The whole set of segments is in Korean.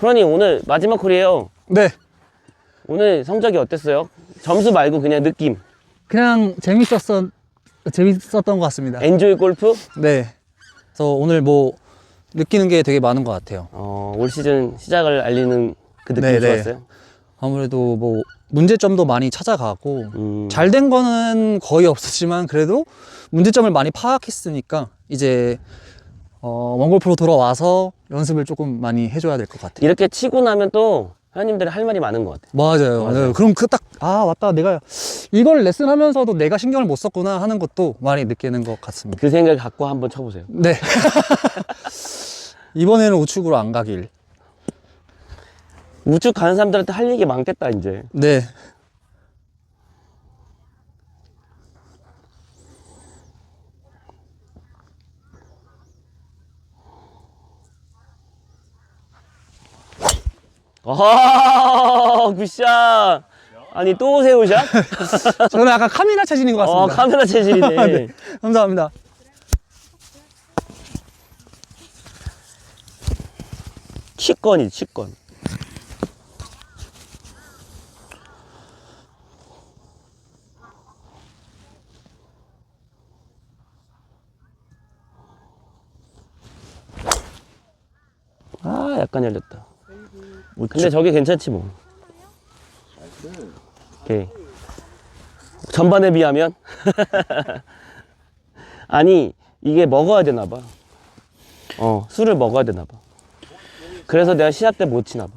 프로님 오늘 마지막 홀이에요. 네. 오늘 성적이 어땠어요? 점수 말고 그냥 느낌. 그냥 재밌었어, 재밌었던 것 같습니다. 엔조이 골프? 네. 그래서 오늘 뭐 느끼는 게 되게 많은 것 같아요. 어, 올 시즌 시작을 알리는 그 느낌 네, 네. 좋았어요. 아무래도 뭐 문제점도 많이 찾아가고 음, 잘 된 거는 거의 없었지만 그래도 문제점을 많이 파악했으니까 이제 어, 원골프로 돌아와서 연습을 조금 많이 해줘야 될 것 같아요. 이렇게 치고 나면 또 회원님들이 할 말이 많은 것 같아요. 맞아요. 맞아요. 네, 그럼 그 딱, 아, 맞다. 내가 이걸 레슨 하면서도 내가 신경을 못 썼구나 하는 것도 많이 느끼는 것 같습니다. 그 생각 갖고 한번 쳐보세요. 네. 이번에는 우측으로 안 가길. 우측 가는 사람들한테 할 얘기 많겠다 이제. 네. 아, 굿샷. 아니 또 세우샷? 저는 약간 카메라 체질인 것 어, 같습니다. 카메라 체질이네. 네. 감사합니다. 치권이 치권. 아, 약간 열렸다. 근데 저게 괜찮지 뭐. 오케이. 전반에 비하면 아니 이게 먹어야 되나 봐. 어, 술을 먹어야 되나 봐. 그래서 내가 시합 때 못 치나 봐.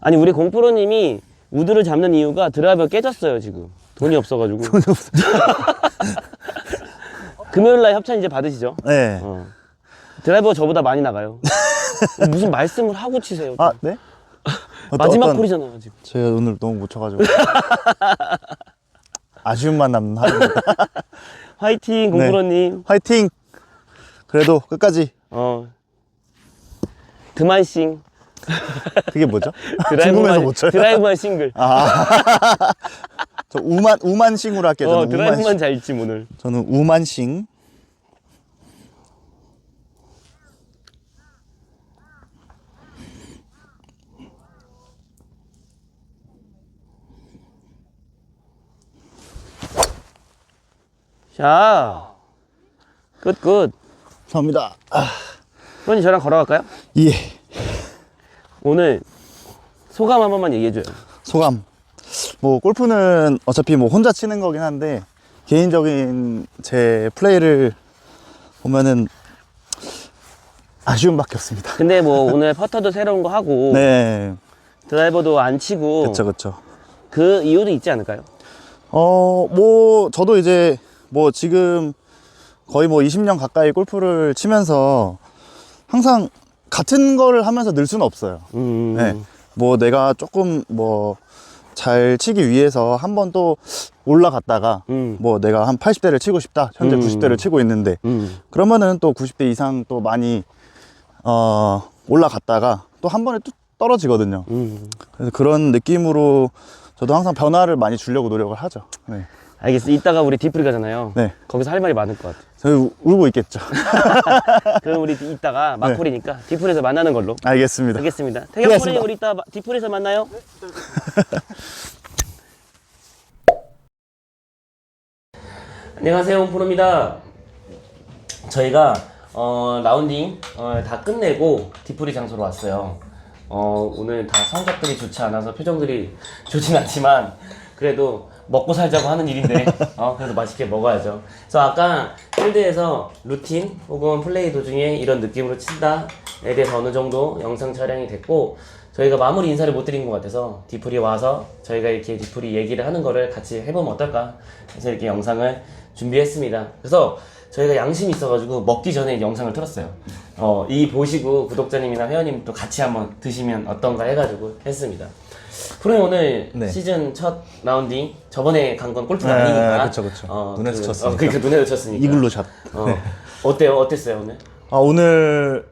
아니 우리 공프로님이 우드를 잡는 이유가 드라이버가 깨졌어요 지금. 돈이 없어가지고. 돈이 없어. 금요일 날 협찬 이제 받으시죠? 네. 어. 드라이버가 저보다 많이 나가요. 어, 무슨 말씀을 하고 치세요. 아, 네? 마지막 어떤- 홀이잖아요 지금. 제가 오늘 너무 못 쳐가지고. 아쉬움만 남는 하루입니다. 화이팅 공프로님. 화이팅! 그래도 끝까지. 어. 드만싱. 그게 뭐죠? 궁금해서 못 쳐요. 드라이브만 싱글. 저 우만, 우만싱으로 할게요. 어, 저는 드라이브만. 잘 치, 오늘. 저는 우만싱. 자. 끝, 끝. 감사합니다. 아, 프로님 저랑 걸어갈까요? 예. 오늘 소감 한 번만 얘기해줘요. 소감. 뭐, 골프는 어차피 뭐 혼자 치는 거긴 한데, 개인적인 제 플레이를 보면은 아쉬움밖에 없습니다. 근데 뭐 오늘 퍼터도 새로운 거 하고 네. 드라이버도 안 치고 그쵸, 그쵸. 그 이유도 있지 않을까요? 어, 뭐, 저도 이제, 뭐, 지금 거의 뭐 20년 가까이 골프를 치면서 항상 같은 거를 하면서 늘 수는 없어요. 음. 네. 뭐, 내가 조금 뭐, 잘 치기 위해서 한 번 또 올라갔다가, 음. 뭐, 내가 한 80대를 치고 싶다. 현재 음. 90대를 치고 있는데, 음. 그러면은 또 90대 이상 또 많이, 어, 올라갔다가 또 한 번에 또 떨어지거든요. 음. 그래서 그런 느낌으로 저도 항상 변화를 많이 주려고 노력을 하죠. 네. 알겠어. 이따가 우리 디프리 가잖아요. 네. 거기서 할 말이 많을 것 같아. 저희 우- 울고 있겠죠. 그럼 우리 이따가 막콜이니까 디프리에서 만나는 걸로. 알겠습니다. 알겠습니다. 태경 수고하셨습니다. 프로님 우리 이따 마- 디프리에서 만나요. 안녕하세요, 홍프로입니다. 저희가 어, 라운딩 어, 다 끝내고 디프리 장소로 왔어요. 어, 오늘 다 성적들이 좋지 않아서 표정들이 좋진 않지만 그래도 먹고 살자고 하는 일인데 어, 그래도 맛있게 먹어야죠. 그래서 아까 필드에서 루틴 혹은 플레이 도중에 이런 느낌으로 친다에 대해서 어느 정도 영상 촬영이 됐고 저희가 마무리 인사를 못 드린 것 같아서 디프리 와서 저희가 이렇게 디프리 얘기를 하는 거를 같이 해보면 어떨까 해서 이렇게 영상을 준비했습니다. 그래서 저희가 양심이 있어가지고 먹기 전에 영상을 틀었어요. 어, 이 보시고 구독자님이나 회원님도 같이 한번 드시면 어떤가 해가지고 했습니다. 프로님 오늘 네. 시즌 첫 라운딩 저번에 간 건 골프가 네, 아니니까 그쵸, 그쵸. 눈에서 쳤으니까. 어, 그러니까 눈에서 쳤으니까 이글로 샷. 어. 네. 어때요? 어땠어요 오늘? 아, 오늘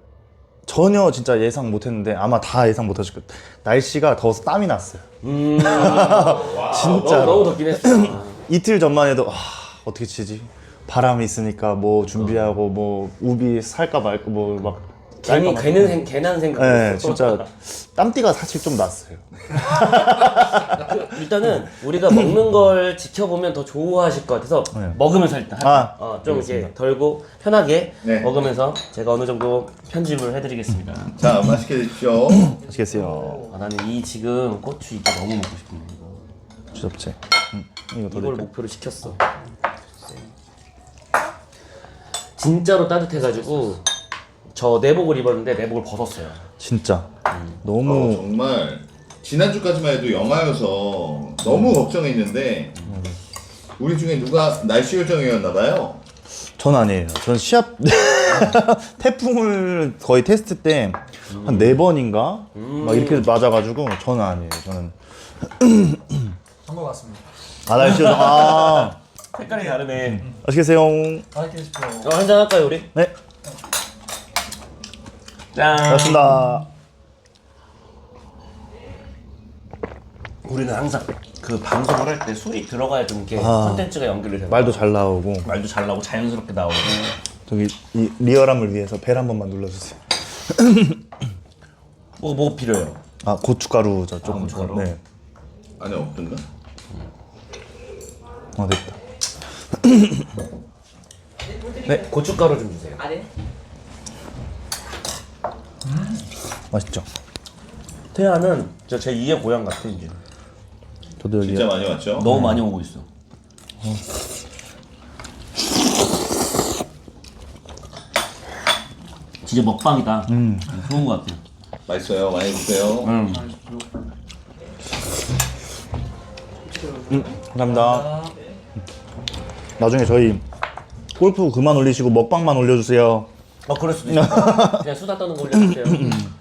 전혀 진짜 예상 못 했는데 아마 다 예상 못 하실 거예요. 날씨가 더워서 땀이 났어요. 음, 진짜. 너무, 너무 덥긴 했어. 아. 이틀 전만 해도 아, 어떻게 치지? 바람이 있으니까 뭐 준비하고 뭐 우비 살까 말까 뭐 막 괜히 괜한 생 괜한 생각. 네, 진짜 땀띠가 사실 좀 났어요. 그, 일단은 우리가 먹는 걸 지켜보면 더 좋아하실 것 같아서 네. 먹으면서 일단 아, 어, 좀 이렇게 덜고 편하게 네. 먹으면서 제가 어느 정도 편집을 해드리겠습니다. 자, 맛있게 드십시오. 아시겠어요? 아, 나는 이 지금 고추 이게 너무 먹고 싶은데 이거. 주접체. 음, 이거 더 이걸 드릴까요? 목표로 시켰어. 진짜로 따뜻해가지고 저 내복을 입었는데 내복을 벗었어요. 진짜. 어, 너무 정말 지난주까지만 해도 영하여서 너무 걱정했는데 우리 중에 누가 날씨 요정이었나 봐요. 전 아니에요. 전 시합 태풍을 거의 테스트 때 한 네 번인가 막 이렇게 맞아가지고 저는 아니에요. 저는 한것 같습니다. 아 날씨 아 색깔이 다르네. 아시겠어요? 맛있게 드십시오. 어, 한잔 할까요 우리? 네, 짠. 고맙습니다. 우리는 항상 그 방송을 할 때 술이 들어가야 좀 이렇게 아. 컨텐츠가 연결이 되고 말도 잘 나오고 말도 잘 나오고 자연스럽게 나오고 저기 이 리얼함을 위해서 벨 한 번만 눌러주세요. 뭐, 뭐 필요해요? 아 고춧가루 저 조금 고춧가루? 네. 안에 없던가? 아 됐다. 네 고춧가루 좀 주세요 맛있죠? 태아는 진짜 제 2의 고향 같아 이제 저도 여기 진짜 많이 왔죠? 너무 많이 오고 있어 진짜 먹방이다 좋은 것 같아요 맛있어요. 많이 드세요. 음. 감사합니다. 나중에 저희 골프 그만 올리시고 먹방만 올려주세요. 어 그럴 수도 있어 그냥 수다 떠는 거 올려주세요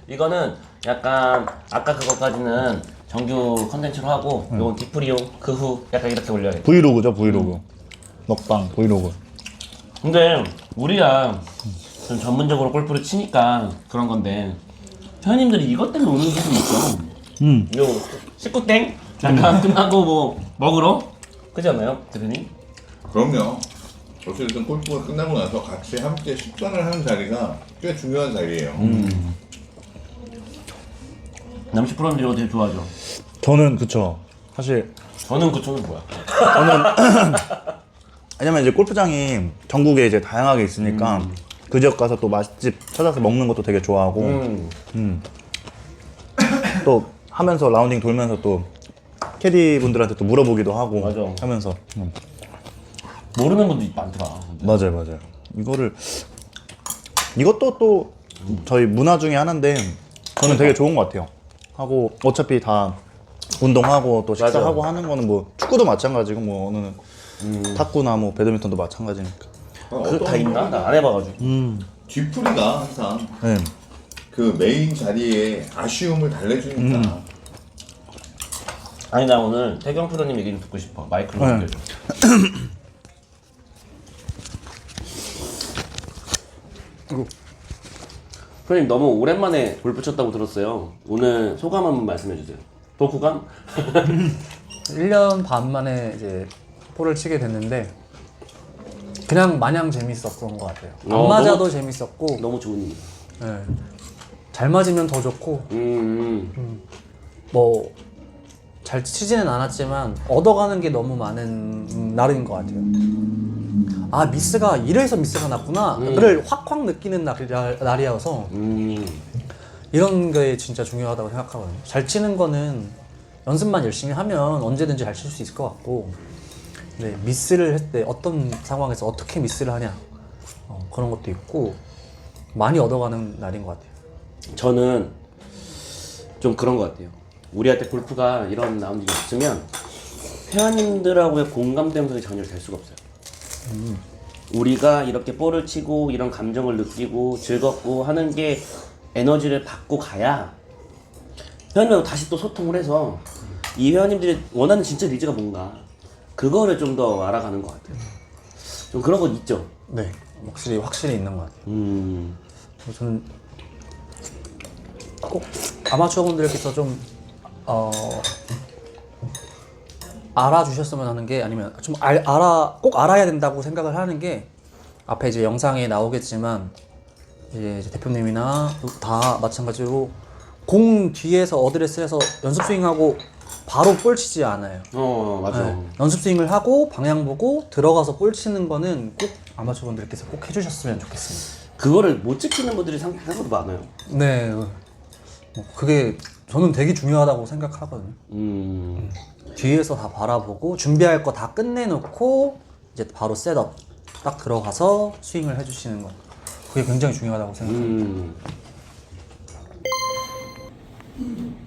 이거는 약간 아까 그거까지는 정규 컨텐츠로 하고 요건 디프리용 그 후 약간 이렇게 올려야 돼 브이로그죠 브이로그. 먹방 브이로그. 근데 우리야 좀 전문적으로 골프를 치니까 그런 건데 회원님들이 이것 때문에 오는 분도 있어. 음. 요 식구땡 잠깐 끝나고 뭐 먹으러 그지 않나요, 대표님? 그럼요. 어쨌든 골프가 끝나고 나서 같이 함께 식사를 하는 자리가 꽤 중요한 자리예요. 남식 프로님들이 이거 되게 좋아하죠. 저는 그쵸. 사실 저는 그 초는 뭐야? 왜냐면 이제 골프장이 전국에 이제 다양하게 있으니까 그 지역 가서 또 맛집 찾아서 먹는 것도 되게 좋아하고 음. 또 하면서 라운딩 돌면서 또 캐디 분들한테 또 물어보기도 하고 맞아. 하면서 음. 모르는 분도 많더라. 맞아요 맞아요 이거를 이것도 또 저희 문화 중에 하나인데 저는 되게 좋은 것 같아요 하고 어차피 다 운동하고 또 식사하고 하는 거는 뭐 축구도 마찬가지고 뭐 어느 탁구나 뭐 배드민턴도 마찬가지니까 그 다 있나? 나 안 해봐가지고. 뒤풀이가 항상 네. 그 메인 자리에 아쉬움을 달래주니까 아니 나 오늘 태경 프로님 얘기 좀 듣고 싶어. 마이크로 네. 넘겨줘. 프로님 너무 오랜만에 골프 쳤다고 들었어요. 오늘 소감 한번 말씀해 주세요. 독후감? 1년 반 만에 이제 포를 치게 됐는데 그냥 마냥 재밌었던 것 같아요. 안 어, 맞아도 너무- 재밌었고 너무 좋은 일이야. 예. 잘 맞으면 더 좋고 음, 음. 뭐 잘 치지는 않았지만 얻어가는 게 너무 많은 음, 날인 것 같아요. 아 미스가 이래서 미스가 났구나를 확확 느끼는 날이, 날이어서 음. 이런 게 진짜 중요하다고 생각하거든요. 잘 치는 거는 연습만 열심히 하면 언제든지 잘 칠 수 있을 것 같고, 네, 미스를 했을 때 어떤 상황에서 어떻게 미스를 하냐 어, 그런 것도 있고 많이 얻어가는 날인 것 같아요. 저는 좀 그런 것 같아요. 우리한테 골프가 이런 라운딩이 없으면 회원님들하고의 공감대 형성이 전혀 될 수가 없어요. 우리가 이렇게 볼을 치고 이런 감정을 느끼고 즐겁고 하는 게 에너지를 받고 가야 회원님하고 다시 또 소통을 해서 이 회원님들이 원하는 진짜 니즈가 뭔가 그거를 좀 더 알아가는 것 같아요. 좀 그런 건 있죠. 네, 확실히 확실히 있는 것 같아요. 음, 저는 꼭 아마추어 분들께서 좀 어, 알아주셨으면 하는 게 아니면 좀 알, 알아 꼭 알아야 된다고 생각을 하는 게 앞에 이제 영상에 나오겠지만 이제 대표님이나 다 마찬가지로 공 뒤에서 어드레스해서 연습 스윙하고 바로 볼 치지 않아요. 어 맞아. 네. 연습 스윙을 하고 방향 보고 들어가서 볼 치는 거는 꼭 아마추어분들께서 꼭 해주셨으면 좋겠습니다. 그거를 못 지키는 분들이 상- 생각보다 많아요. 네, 뭐 그게 저는 되게 중요하다고 생각하거든요. 음. 뒤에서 다 바라보고 준비할 거 다 끝내놓고 이제 바로 셋업 딱 들어가서 스윙을 해주시는 거. 그게 굉장히 중요하다고 생각합니다. 음.